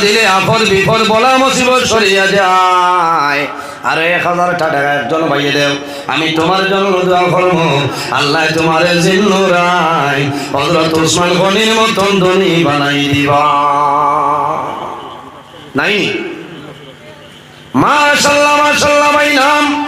দিলে আপদ বিপদ বলা মুসিবত সরিয়া যায়। আর এক হাজার টাকা একজন ভাইয়ে দেও। আমি তোমার জন্য দোয়া করব। আল্লাহ তোমার জিন্নুরাই। হজরত উসমান গনির মতন ধনী বানাই দিবা। নাই? মাশাল্লাহ মাশাল্লাহ, ভাই নাম।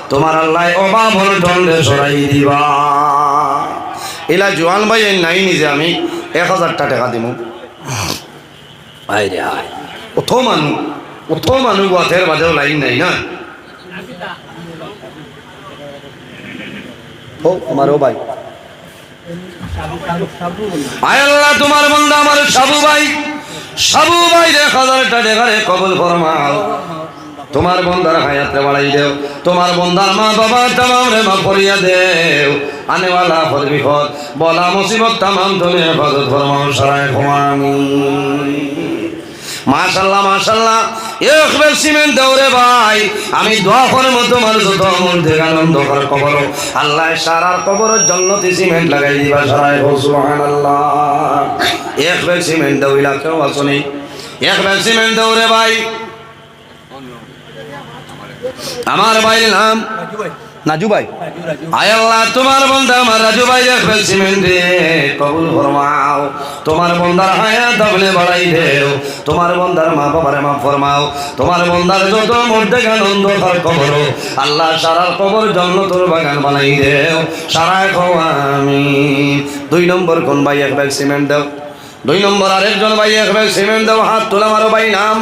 তোমার আল্লাহ অভাব দণ্ডে সরাই দিবা। এলা জোয়ান ভাই এই নাই নিজে আমি এক হাজারটা টাকা দিব ভাই রে হায় ওঠো মানুষ ওঠো মানুষ গথের বাদেও লাইন নাই না। ও আমারও ভাই। আয় আল্লাহ তোমার বন্ধু আমার সাবু ভাই। সাবু ভাই রে হাজারটা দেখারে কবল ফরমাও। তোমার বন্দার হায়াতে বাড়াই দেও। তোমার বন্দার মা বাবা তামাম রে মা করিয়া দেও। আনেওয়ালা ফর বিপদ, বলা মুসিবত তামাম তুমি হেফাজত ফরমাও সারায় ঘুমানি। মাশাল্লাহ মাশাল্লাহ, একবার সিমেন্ট দৌড়ে ভাই। আমি দোয়া করব তোমার যত মধ্যে আনন্দ কর কবর। আল্লাহ সারার কবরের জন্নতি সিমেন্ট লাগাই দিবা সারাই সুবহানাল্লাহ। একবার সিমেন্ট দৌড়িলা কেউ আসনি। একবার সিমেন্ট দৌড়ে ভাই। আমার ভাইয়ের নাম নাজু ভাই আয় আল্লাহ, তোমার বন্ধা আমার রাজু ভাই দেখবে, সিমেন্টে কবুল ফরমাও। তোমার বন্দার হায়াত আপনি বাড়াই দেও। তোমার বন্দার মা বাবারে মা ফরমাও। তোমার বন্দার যত মধ্যে আনন্দ কর কবর আল্লাহ সারার কবর জন্য তোর বাগান বানাই দেও। সারায় খাও আমি দুই নম্বর কোন ভাই এক ব্যাগ সিমেন্ট দাও। দুই নম্বর আরেকজন ভাই এক ব্যাগ সিমেন্ট দাও। হাত তোলা মারো ভাই, নাম।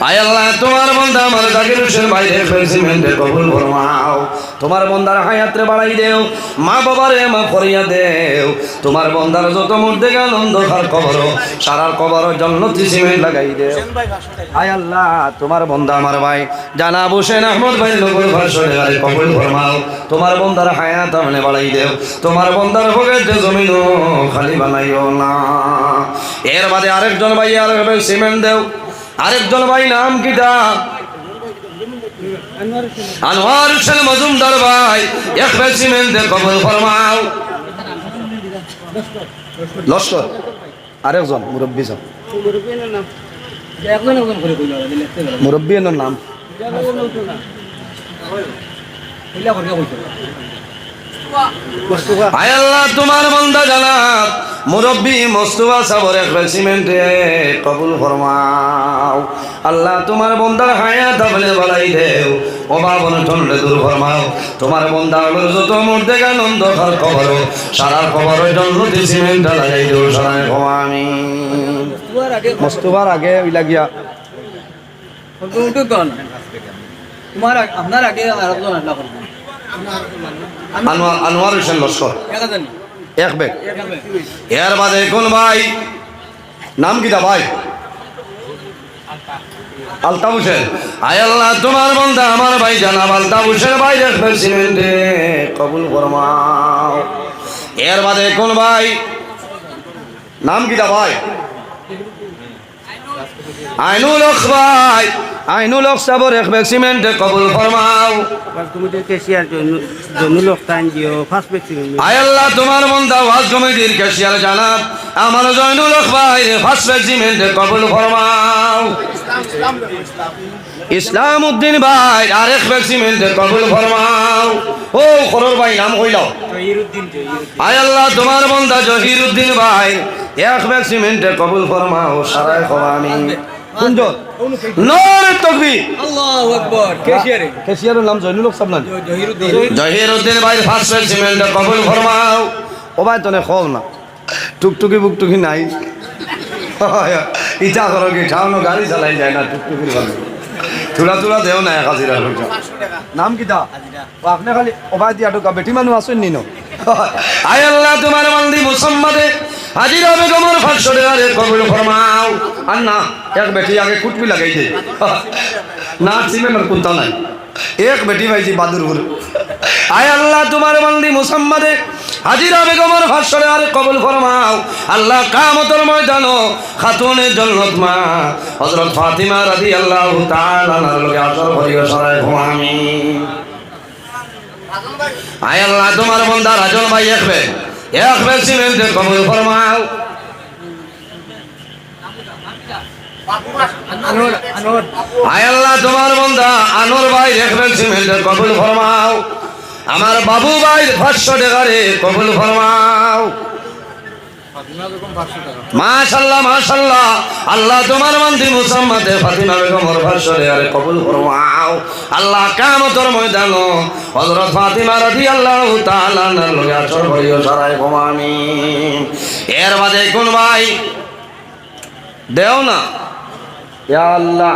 আয় আল্লাহ, তোমার বন্ধা আমার জাকির হোসেন বাইরে ফেলসিমেন্টে কবুল ফরমাও। তোমার বন্দার হায়াতে বাড়াই দেও, মা বাবারে মা ফরিয়া দেও। তোমার বন্দার যত মধ্যে আনন্দ খার কবর, সারার কবর জন্নতি সিমেন্ট লাগাই দেও। আয় আল্লাহ, তোমার বন্ধা আমার ভাই, জানা হোসেন আহমদ ভাই নগর ভাষণে আয় কবুল ফরমাও। তোমার বন্দার হায়াত আমনে বাড়াই দেও। তোমার বন্দার ভোগের যে জমিন খালি বানাইও না। এর বাদে আরেকজন ভাই আরেক সিমেন্ট দেও। আরেকজন ভাই নাম কিটা আনোয়ার হোসেন মজুমদার ভাই। এক সিমেন্টে কবল ফরমাও। লস্কর। আরেকজন মুরব্বী সব মুরব্বী নাম? আয় আল্লাহ তোমার বন্ধা জানাব মুরব্বী মস্তুবা সাবর এক সিমেন্টে কবুল ফরমাও। আল্লাহ তোমার বন্দার হায়াত আপনি বাড়াই দেও। অভাব অনটনলে দূর ফরমাও। তোমার বন্দা হলো যত মধ্যে আনন্দ ঘর খবর সারার খবরের জন্য সিমেন্ট লাগাই দেও সারায় আমি। মস্তুবার আগে ওই লাগিয়া। তোমার আপনার আগে আনোয়ার হোসেন লস্কর। একা ব্যাগ এর বাদে কোন ভাই? নাম কিটা ভাই? আলতাফ হোসেন। আয় আল্লাহ, তোমার বন্ধা আমার ভাই জানাব। আলতাফ হোসেন ভাই সিমেন্টে। কবুল ফরমাও। এর বাদে কোন ভাই? নাম কিটা ভাই? আইনুল হক ভাই আইনুল হক সাবর এক বেগ সিমেন্টে কবুল ফরমাও। আয় আল্লাহ তোমার বন্ধা ওয়াজ কমিটির ক্যাশিয়ার জানাব আমার জয়নুল হক ভাই ফার্স্ট রেজিমেন্টে কবুল ফরমাও। ইসলাম উদ্দিন ভাই আরেক রেজিমেন্টে কবুল ফরমাও। ও খরর ভাই নাম জহিরুদ্দিন আয় আল্লাহ তোমার বন্ধা জহির উদ্দিন ভাই এক রেজিমেন্টে কবুল ফরমাও সারাই খবামি কুঞ্জন নর তকবীর। আল্লাহু আকবার। কেশিয়ারে। ক্যাশিয়ারের নাম জয়নুল হক সাবনান জহিরুদ্দিন। জহির উদ্দিন ভাই ফার্স্ট রেজিমেন্টে কবুল ফরমাও। ও ভাই তনে না। টুকটুকি বুকটুকি নাই। ইচ্ছা করো কি ঠাউনো গাড়ি চালাই যায় না টুকটুকির ভালো তুলা তুলা দেও না এক হাজিরা নাম কিতা? ও আপনি খালি ওবাই দিয়া ঢুকা বেটি মানুষ আসেন নিনো আয় আল্লাহ তোমার মন্দির হাজিরা বেগমর পাঁচশো টাকারে কবুল ফরমাও। আর না, এক বেটি আগে কুটবি লাগাই দে না সিমেন্টের কুন্তা নাই। এক বেটি পাইছি বাদুরপুর। আয় আল্লাহ, তোমার বন্দি মুসাম্মাদে। হাজিরা বেগমর পাঁচশো টাকারে কবুল ফরমাও। আল্লাহ কামতর ময়দান খাতুনের জন্নত মা। হজরত ফাতিমা রাদি আল্লাহ তাআলা লগে আসর করিও সরাই ঘুমামি আয় আল্লাহ, তোমার বন্দা রাজন ভাই একবে একবে প্রেসিডেন্টের কবল ফরমাও তোমার আনোর ভাই কবুল আমার বাবু ভাই পাঁচশো টাকারে কবুল ফরমাও মাশাল্লাহ মাশাল্লাহ। আল্লাহ তোমার মন্দির মুসাম্মাদে ফাতিমা বেগমর ভাষরে আরে কবুল ফরমাও আল্লাহ কামতর ময়দান হযরত ফাতিমা রাদিয়াল্লাহু তাআলা নার লগে আসর করিও সারাই ঘুমামি এর বাদে কোন ভাই? দেও না। ইয়া আল্লাহ।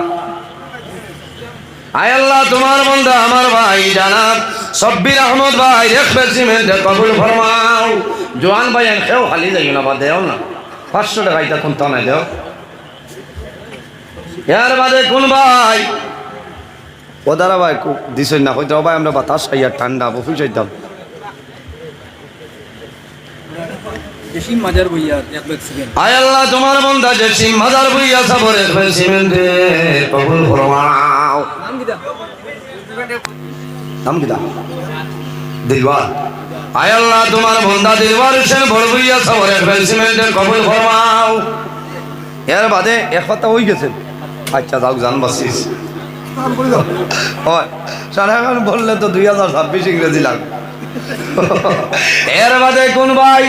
আয় আল্লাহ তোমার বন্ধা আমার ভাই জানাব। সব্বির আহমদ ভাই সিমেন্টে কবুল ফরমাও। জোয়ান ভাই খেয়েও খালি যাই না বা দেও না। পাঁচশো টাকা এটা কোন তানায় দেও? এর বাদে কোন ভাই? ও দাদা ভাই দিছ না হয়তো ভাই আমরা বাতাস খাইয়া ঠান্ডা বফি চাইতাম। মাজার আয় আল্লাহ তোমার বন্ধা যে সিম হাজার বইয়া সাবর সিমেন্টে কবুল ফরমাও। নাম নাম কিটা দিলবার আয় আল্লাহ তোমার বন্ধা দিলবার হোসেন বড় বইয়া সবর কবুল ফরমাও। এর বাদে এক কথা হয়ে গেছে। আচ্ছা যাও জান বাসিস। হয়। সারা এখন বললে তো দুই হাজার ছাব্বিশ ইংরেজি লাগবে। এর বাদে কোন ভাই?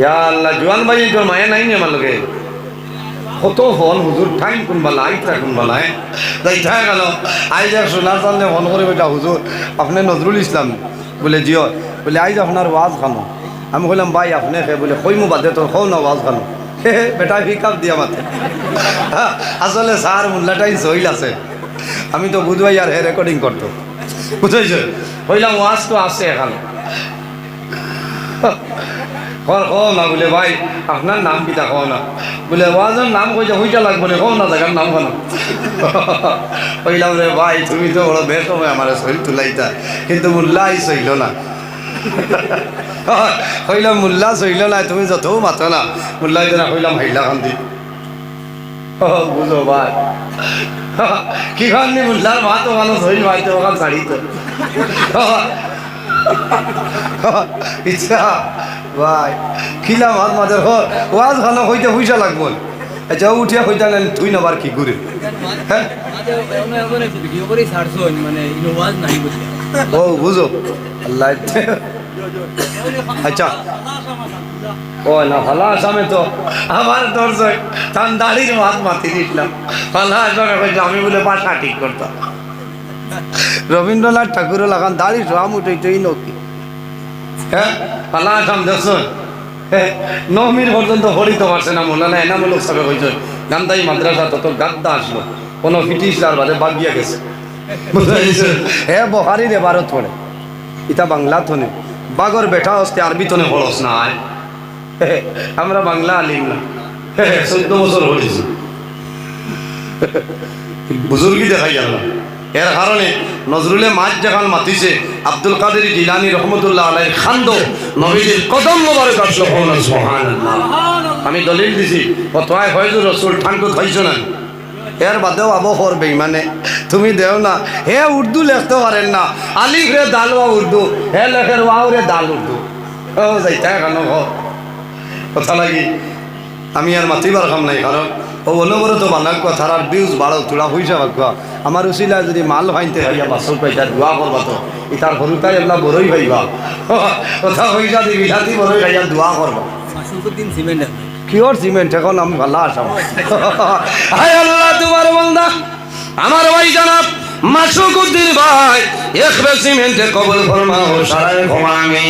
ইয়া আল্লাহ জোয়ান ভাই তোর মায়ে নাই নি আমার লোকে। কত ফোন হুজুর ঠাইম কোনবা লাই তা কোনবা লাই তাই ঠাই গেল। আইজ আর সোনার চালনে ফোন করে বেটা হুজুর, আপনি নজরুল ইসলাম বলে জিও বলে আইজ আপনার ওয়াজ খানো। আমি কইলাম, ভাই, আপনি খে বলে কই মু বাদে, তোর খৌ না ওয়াজ খানো? হে বেটা পিক আপ দিয়া মাতে। আসলে স্যার মোল্লাটাই সহিল আছে। আমি তো বুধবাই আর হে রেকর্ডিং করতো। বুঝেছ কইলাম, ওয়াজ তো আছে এখানে। কও না বলে ভাই, আপনার নাম কিটা কও না। বলে ওয়াজের নাম কইতে হইটা লাগবে না না জায়গার নাম কেন। কইলাম রে ভাই, তুমি তো বড় বেশ সময় আমার শরীর তুলাইতা, কিন্তু মোল্লা আই সইল না। কইলাম, মোল্লা সইল না তুমি যত মাতো না। মোল্লা না কইলাম, হাইলা খান্দি। বুঝো ভাই। কি খান্দি মোল্লার মাতো মানুষ হইল ভাই তো ওখান শাড়ি তো ইচ্ছা। ভাই খিলাম হাত মাঝে ঘর? ওয়াজ খানো হইতে পয়সা লাগবো। আচ্ছা উঠিয়া হইতা নেন তুই নাবার কি করে হ্যাঁ? ও, বুঝো। আল্লাহ। আচ্ছা। ও, না ভালো আসামে তো। আমার দর্শক তার দাড়ির হাত মাতি দিছিলাম ভালো আসামে আমি বলে বাসা ঠিক করতাম। রবীন্দ্রনাথ ঠাকুরের লাগান দাড়ি রাম উঠেই নকি। হ্যাঁ? আসাম দেখুন নমির পর্যন্ত হরিতে পারছে না মনে না এনামূলক সবে হয়েছে গান্ধাই মাদ্রাসা তত গাদ্দা আসলো। কোনো ফিটিসলার বাদে বাগিয়া গেছে। বুঝাইছে হে বহারি রে ভারত পড়ে। ইতা বাংলা থনে। বাগর বেঠা হস্তে আরবি থনে হলস না আয়। হে, হে, আমরা বাংলা আলিম না। হে, হে, চোদ্দ বছর হয়েছে। বুজুর্গি দেখাই গেল। এর কারণে নজরুলে মাছ যখন মাতিছে, আব্দুল কাদের জিলানি রহমতুল্লাহ আলাই খান্দ নবীজির কদম মোবারক আমি দলিল দিছি কতয় হয়তো রসুল ঠান্ডু খাইছো না। এর বাদেও আবহর বেইমানে তুমি দেও না, হে উর্দু লেখতে পারেন না, আলিফ রে দাল ওয়া উর্দু, হে লেখের ওয়াও রে দাল উর্দু। ও যাইতা কেন কথা লাগি, আমি আর মাতিবার কাম নাই, কারণ ও অনবরত বানাক কথার আর বিউজ বাড়ো তোলা পয়সা বাকুয়া আমার উচিলা যদি মাল ভাইতে হইয়া বাসর পয়সা দোয়া করবা তো ইতার সরুতাই এগুলা বড়ই ভাইবা কথা পয়সা দি বিলাতি বড়ই ভাইয়া দোয়া করবা দিন সিমেন্ট কিয়র সিমেন্ট এখন আমি ভালো আসাম হায় আল্লাহ তোমার বন্দা। আমার ভাই জানাব মাসুকুদ্দিন ভাই একবে সিমেন্টে কবল ফরমাও সারায় ঘুমামি।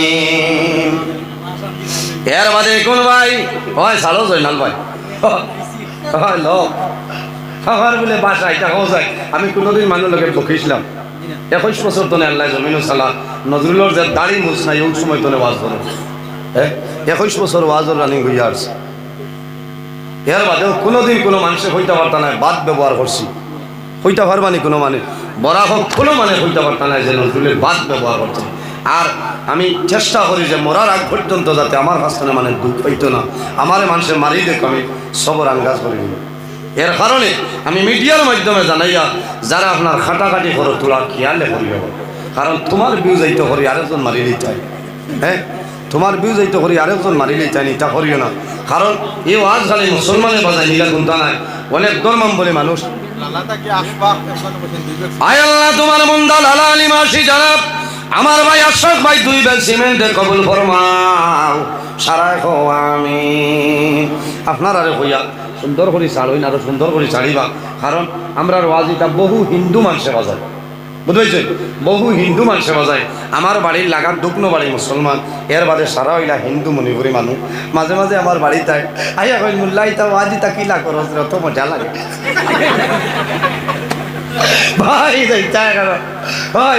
এর বাদে কোন ভাই? হয় সালো জয়নাল ভাই। আমি কোনোদিন মানুষ লোকের বকিছিলাম। একুশ বছর তনে আল্লাহ জমিন সালা নজরুলের যে দাড়ি মুছ নাই, ওই সময় তনে বাস ধরে হ্যাঁ একুশ বছর ওয়াজর রানিং হইয়া আসছে এর বাদেও কোনোদিন কোনো মানুষে হইতে পারতা না বাদ ব্যবহার করছি হইতে পারবানি কোনো মানে। বরা হোক কোনো মানে হইতে পারতা না যে নজরুলের বাদ ব্যবহার করছে আর আমি চেষ্টা করি যে মরার আগ পর্যন্ত যাতে আমার কাছ মানে দুঃখ হইতো না। আমার মানুষে মারি দেখ আমি সবর আঙ্গাজ করি। এর কারণে আমি মিডিয়ার মাধ্যমে জানাইয়া, যারা আপনার খাটাখাটি করো তোলা খেয়ালে করি যাব কারণ তোমার বিউ যাইতে করি, আরেকজন মারি দিতে হয় তোমার বিউ যাইতে করি, আরেকজন মারিলেই চাইনি তা করিও না। কারণ এই ওয়াজ খালি মুসলমানের বাজায় নিলা গুন্তা নাই। অনেক ধর্মাম বলে মানুষ। আয় আল্লাহ, তোমার মন্দা লালা আলী মাসি জানাব। আমার ভাই আশাক ভাই দুই ব্যাগ সিমেন্টে কবুল ফরমাও। সারাই খো আমি আপনার আরে হইয়া সুন্দর করে ছাড়ইন না আরও সুন্দর করে ছাড়িবা কারণ আমরা ওয়াজিটা বহু হিন্দু মানুষে বাজায় বুঝতে বহু হিন্দু মানুষে বাজায় আমার বাড়ির লাগার দুগ্ন বাড়ি মুসলমান। এর বাদে সারা হইলা হিন্দু মণিপুরি মানুষ। মাঝে মাঝে আমার বাড়িতে আইয়া কই মুল্লা ইতা ওয়াজিটা কিলা করো অত মজা লাগে। ভাই যাইতা কেন? ভাই,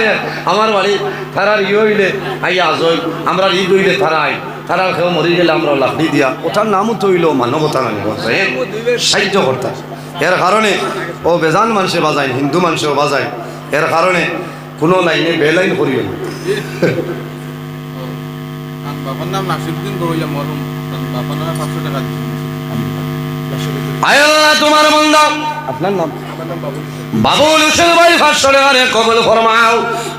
আমার বাড়ি তারার ই হইলে, আইয়া আজই আমরা ঈদ হইলে তারা আই তারার কেউ মরি গেলে আমরা লাকড়ি দিয়া। ওটার নামও তো হইল মানবতা নানি করছে সাহায্য করতা এর কারণে ও বেজান মানুষে বাজায়, হিন্দু মানুষেও বাজায়। এর কারণে কোনো লাইনে বেলাইন করিও না। বাবার নাম নাসিরুদ্দিন গড়ইয়া মরম বাবার নামে পাঁচশো টাকা আল্লাহ তোমার বন্ধা। আপনার নাম? বাবুল হোসেন ভাই টাকারে কবল ফরমাও।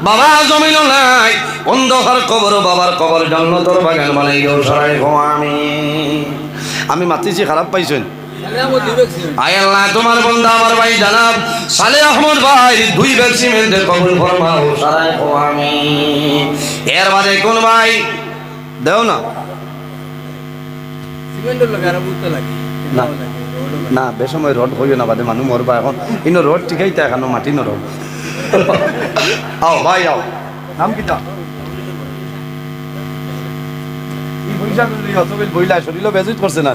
বাবা জমিন নাই। অন্ধকার কবর বাবার কবর জন্নতর বাগান বানাই সরাই আমি। আমি মাতিছি খারাপ পাইছেন? তোমার বন্ধা আমার ভাই জানাব। সালে আহমদ ভাই দুই ব্যাগ সিমেন্টের কবল ফরমাও সরাই আমি। এর বাদে কোন ভাই? দেও না। সিমেন্টের লাগে আর বুঝতে লাগে। না। না বেসময় রড হইও না বাদে মানুষ মরবা এখন। ইনো রড ঠিকাই তা এখনও মাটি ন রড আও ভাই আও। নাম কিটা বইলা শরীর বেজুত করছে না।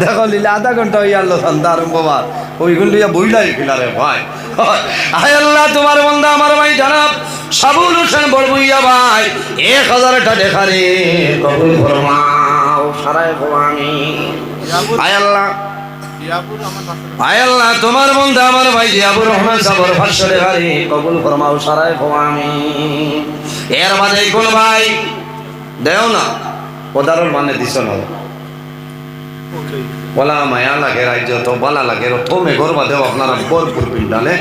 দেখো লীলা আধা ঘণ্টা হইয়া আল্লাহ সন্ধ্যা আরম্ভ বার ওইগুলো লইয়া বইলাই কিনারে ভাই। আয় আল্লাহ তোমার বন্ধা আমার ভাই জানাব। সাবুল হোসেন বড়বইয়া ভাই এক হাজারটা দেখারে কবুল তোমার বন্ধু আমার ভাই জিয়াবুর রহমান সাবর ভাষ্যরে গাড়ি কবুল ফরমাও সারাই আমি এর মাঝে কোন ভাই? দেও না। পদারর মানে দিছ না। বলা মায়া লাগে রাজ্য তো, বলা লাগে তো মেঘর বাদেও আপনারা বরপুর পিন্ডালে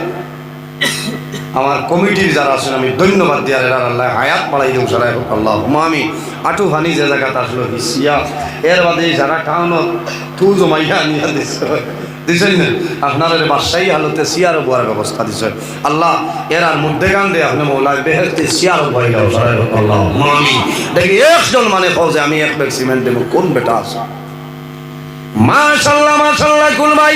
আমার কমিটির যারা আছেন, আমি ধন্যবাদ এরা আল্লাহ হায়াত পাড়াই দেব সারাই হোক আল্লাহ আমি আটু হানি যে জায়গাত আসলো হিসিয়া এর বাদে যারা টাউনত তু জমাইয়া নিয়া দিছে। দিছেন না? আপনার বাদশাহী হালতে সিয়ারও বোয়ার ব্যবস্থা দিছে আল্লাহ, এর আর মধ্যে গান দে, আপনি মৌলায় বেহেস্তে দাও সারাই হোক আল্লাহ আমি দেখি একজন মানে যে, আমি এক ব্যাগ সিমেন্ট দেবো, কোন বেটা আছে? মাশাল্লাহ মাশাল্লাহ, কুল ভাই।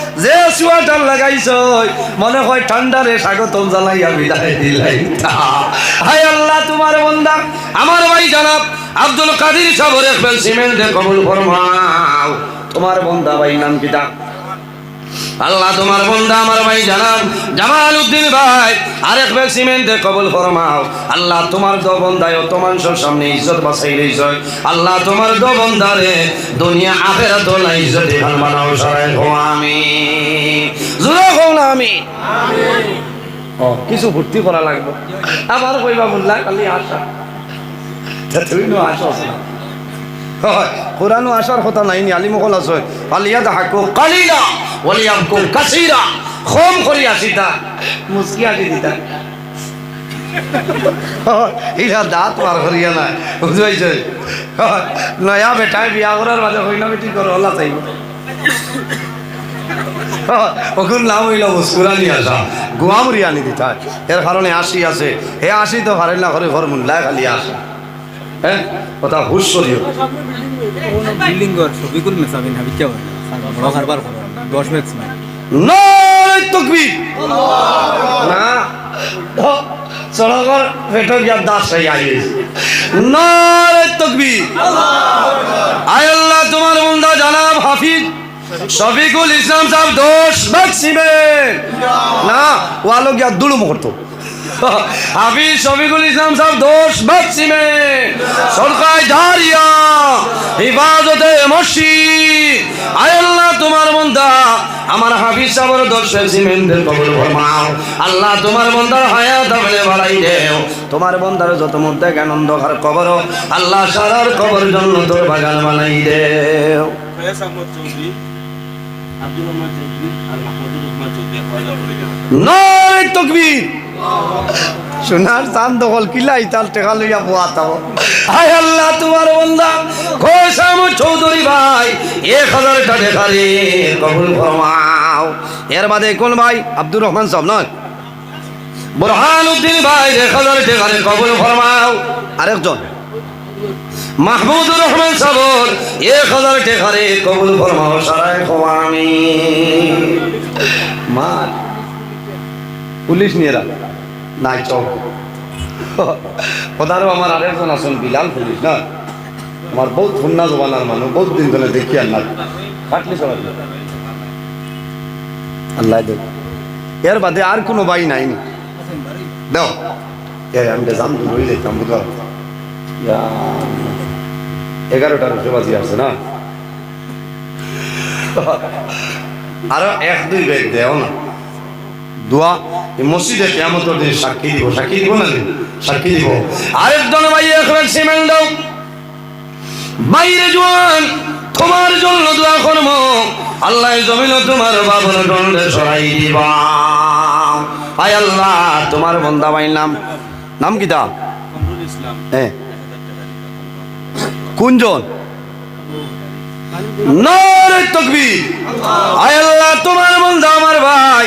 যে সোয়াটার লাগাইছ মনে হয় ঠান্ডারে স্বাগতম জানাইয়া বিদায় দিলাই হায় আল্লাহ, তোমার বন্ধা আমার ভাই জানাব, আব্দুল কাদির সাবর সিমেন্টে কবুল ফরমাও। তোমার বন্ধা ভাই নাম পিতা আল্লাহ তোমার বন্ধা আমার ভাই জানান। জামাল উদ্দিন ভাই, আরেক ব্যাগ সিমেন্টে কবল ফরমাও। আল্লাহ তোমার দো বন্ধায় অত মানুষের সামনে ইজ্জত বাঁচাই রইছ। আল্লাহ তোমার দো বন্ধারে দুনিয়া আখেরা না ইজ্জত এখান বানাও সরাই হো আমি জোরে হো না আমি ও, কিছু ভর্তি করা লাগবে। আবার কইবা বললা খালি আশা তুমি আছে না। হয়। কোরআন আসার কথা নাই নি আলিমকল আছে। আলিয়াদ হাকু কালিলা ওলিয়ামকু কাসিরা। খম করি আসিতা মুসকি আটি দিতা ইলা দাঁত পার করিয়া না বুঝাইছে? নয়া বেটায় বিয়া করার মাঝে হইনা বেটি করো, হলা চাইব। ওখান নাম হইল মুস্কুরানি আসা গুয়ামুরি আনি দিতা এর কারণে আসি আছে। হে আসি তো হারেন না করে ঘর মুল্লায় খালি আসা হ্যাঁ? কথা হুশ করিও। বিল্ডিং ঘর মেসাবিন হাবিচ্ছা বড় করো দশ ম্যাক্সিমাম নয় তকবীর। না। সড়কর পেটো গিয়া দাস হয়ে আইস নয় আল্লাহ, তোমার বন্ধা জানাব হাফিজ। শফিকুল ইসলাম সাহেব দোষ ম্যাক্সিমেন্ট না ওয়ালো গিয়া দুলুম করতো। হাফিজ শফিকুল ইসলাম সাহেব দোষ ম্যাক্সিমেন্ট সরকার জারিয়া হিফাজতে মসজিদ। আয় আল্লাহ তোমার বন্ধা আমার হাফিজ সাহেবের দোষ ম্যাক্সিমেন্টের কবর ফরমাও। আল্লাহ তোমার বন্ধার হায়াত আমলে বাড়াই দেও। তোমার বন্ধার যত মধ্যে আনন্দ ঘর কবর আল্লাহ সারার কবর জন্য তোর বাগান বানাই দেও। নয় তকবীর। সোনার চান দখল কিলাই তাল টেকা লইয়া পোয়া তাও। হায় আল্লাহ, তোমার বন্দা খোসাম চৌধুরী ভাই, এক হাজার টাকা খালি কবুল ফরমাও। এর বাদে কোন ভাই? আব্দুর রহমান সব নয়? বুরহান ভাই, এক হাজার টাকা কবুল ফরমাও। আরেকজন? মাহমুদুর রহমান সাবর এক হাজার টাকা কবুল ফরমাও সারাই খোয়ামি। মা, পুলিশ নিয়ে রাখ। নাই চক ওদারও আমার আরেকজন আছেন, বিলাল পুলিশ না? আমার বহুত ফুন্না জবানার মানুষ বহুত দিন ধরে দেখি আর না কাটলি সবাই আল্লাহ দেব। এর বাদে আর কোনো বাই নাই। দাও। আমি জান রয়ে যেতাম বুঝলো এগারোটার উঠে বাজি আছে না? আরও এক, দুই বেগ দেও না। দোয়া মসজিদে কেমতের দিন সাক্ষী দিব সাক্ষী দিব না? সাক্ষী দিব। আরেকজন ভাই এখন সিমেন্ট। দাও বাইরে জোয়ান তোমার জন্য দোয়া করব। আল্লাহ জমিল তোমার বাবর দণ্ডে সরাই দিবা। আয় আল্লাহ তোমার বন্দা নাম। নাম কি তা? হ্যাঁ। আয় আল্লাহ, তোমার বন্ধু আমার ভাই।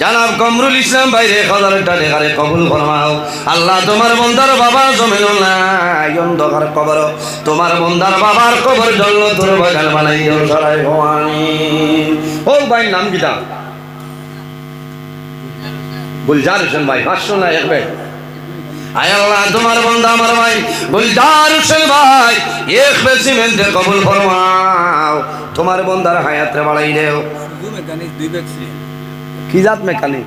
জানাব কমরুল ইসলাম ভাই রে হাজারটা লেখারে কবুল ফরমাও। আল্লাহ, তোমার বন্দার বাবা জমিল নাই, অন্ধকার কবর তোমার বন্দার বাবার কবর জন্য তোর বাগান বানাই সরাই ভবানী। ও ভাই, নাম কিটা গুলজার হোসেন ভাই, পাঁচশো না এক ভাই? আয় আল্লাহ তোমার বন্ধা আমার ভাই গুলজার হোসেন ভাই এক বেসিমেন্টে কবুল ফরমাও। তোমার বন্দার হায়াতে বাড়াই দেও। মেকানিক কি জাত মেকানিক?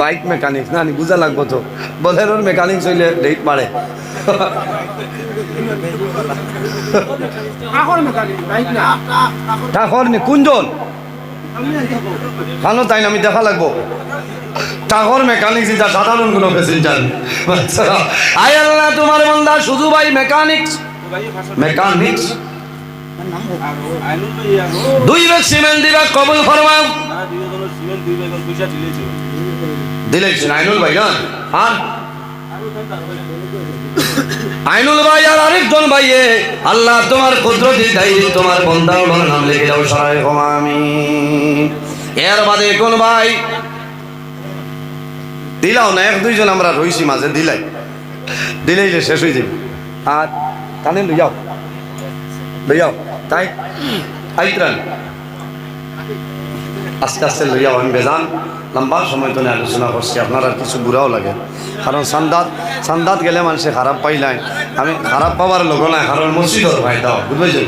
Bike mechanic. না বুঝা লাগবো তো। বলেরোর মেকানিক চলে রেট বাড়ে টাকর নি। কুঞ্জন? খানো তাই না আমি দেখা লাগবো। টাকর মেকানিক যেটা সাধারণ কোনো প্যাসেঞ্জার আয় আল্লাহ, তোমার বন্ধা শুধু ভাই মেকানিক্স মেকানিক্স দুই বেগ সিমেন্ট দিবা, কবুল ফরমাও। দুই দিলেছেন আইনুল ভাই, না? আর? আইনুল ভাই আর আরেকজন ভাইয়ে আল্লাহ তোমার কুদরতি দায়ী, তোমার বন্দার নাম লিখে দাও সরাই আমি এর বাদে কোন ভাই? দিলাও না, এক দুইজন আমরা রইছি মাঝে, দিলাই। দিলেই যে শেষ হয়ে যাবে। আর কানে লইয়াও লইয়াও তাই, আইত্রান। আস্তে আস্তে লইয়াও আমি বেজান। লম্বা সময় তো আলোচনা করছি, আপনার আর কিছু বুড়াও লাগে। কারণ সান্দাত সান্দাত গেলে মানুষে খারাপ পাই নাই। আমি খারাপ পাওয়ার লোক নাই, কারণ মসজিদর ভাই দাও বুঝবেছেন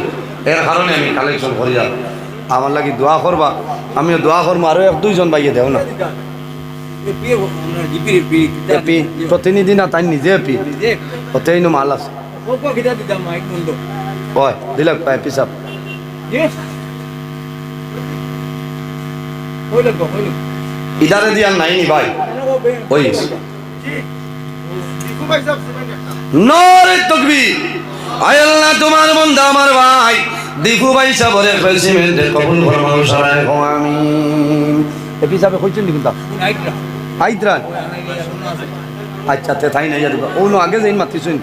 এর কারণে আমি কালেকশন করি আমার লাগি দোয়া করবা। আমিও দোয়া করব আরও এক দুইজন বাইয়ে দেও না। এপি প্রতিনিধি না তাই নিজে এপি নো মাল আছে। হয় দিলাক পাই পিসাব ইদারে দিয়ার নাই নি ভাই? ওই নরে তকবীর আয় আল্লাহ তোমার বন্ধা আমার ভাই। দীপু ভাই সাবরে ফেলসিমেন্টে কবুল ফরমাও সারায় আমি এপি সাহেব কইছেন দিকুন তা নাইট আচ্ছা তে তাই নাই যাবে ও নো আগে যাইন মাতিছুন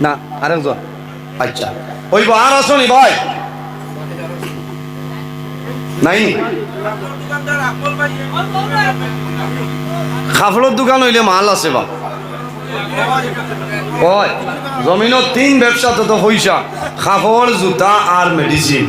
না আরেকজন আচ্ছা। ওই আর আসনি ভাই। নাই খাফড়র দোকান হইলে মাল আছে বা। কয় জমিনত তিন ব্যবসা তো পয়সা কাপড় জুতা আর মেডিসিন